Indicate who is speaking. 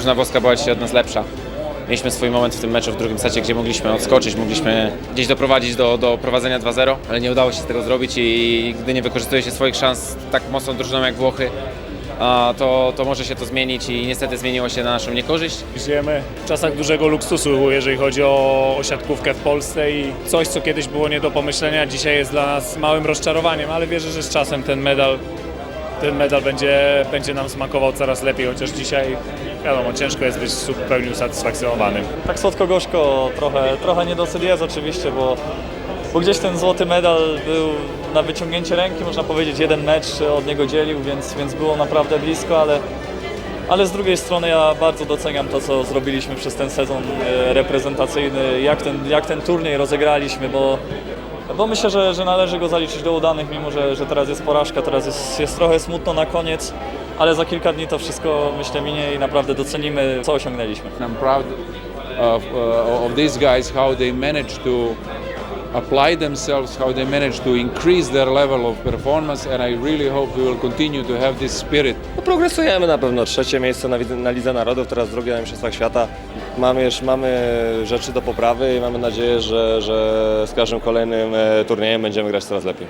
Speaker 1: drużyna włoska była dzisiaj od nas lepsza. Mieliśmy swój moment w tym meczu w drugim secie, gdzie mogliśmy odskoczyć, mogliśmy gdzieś doprowadzić do, do prowadzenia 2-0, ale nie udało się tego zrobić i gdy nie wykorzystuje się swoich szans tak mocną drużyną jak Włochy, to, to może się to zmienić i niestety zmieniło się na naszą niekorzyść.
Speaker 2: Żyjemy w czasach dużego luksusu, jeżeli chodzi o, o siatkówkę w Polsce i coś, co kiedyś było nie do pomyślenia, dzisiaj jest dla nas małym rozczarowaniem, ale wierzę, że z czasem ten medal, ten medal będzie, będzie nam smakował coraz lepiej, chociaż dzisiaj wiadomo, ciężko jest być w pełni usatysfakcjonowanym.
Speaker 3: Tak słodko-gorzko, trochę, trochę niedosyt jest oczywiście, bo, bo gdzieś ten złoty medal był na wyciągnięcie ręki, można powiedzieć, jeden mecz od niego dzielił, więc, więc było naprawdę blisko, ale, ale z drugiej strony ja bardzo doceniam to, co zrobiliśmy przez ten sezon e, reprezentacyjny, jak ten, jak ten turniej rozegraliśmy, bo, bo myślę, że, że należy go zaliczyć do udanych, mimo że, że teraz jest porażka, teraz jest, jest trochę smutno na koniec, ale za kilka dni to wszystko myślę minie i naprawdę docenimy, co osiągnęliśmy.
Speaker 4: I'm proud of, uh, of these guys, how they managed to apply themselves, how they managed to increase their level of performance, and I really hope we will continue to have this spirit.
Speaker 5: No, progresujemy na pewno. Trzecie miejsce na, na Lidze Narodów, teraz drugie na Mistrzostwach Świata. Mamy, już- mamy rzeczy do poprawy i mamy nadzieję, że, że z każdym kolejnym e, turniejem będziemy grać coraz lepiej.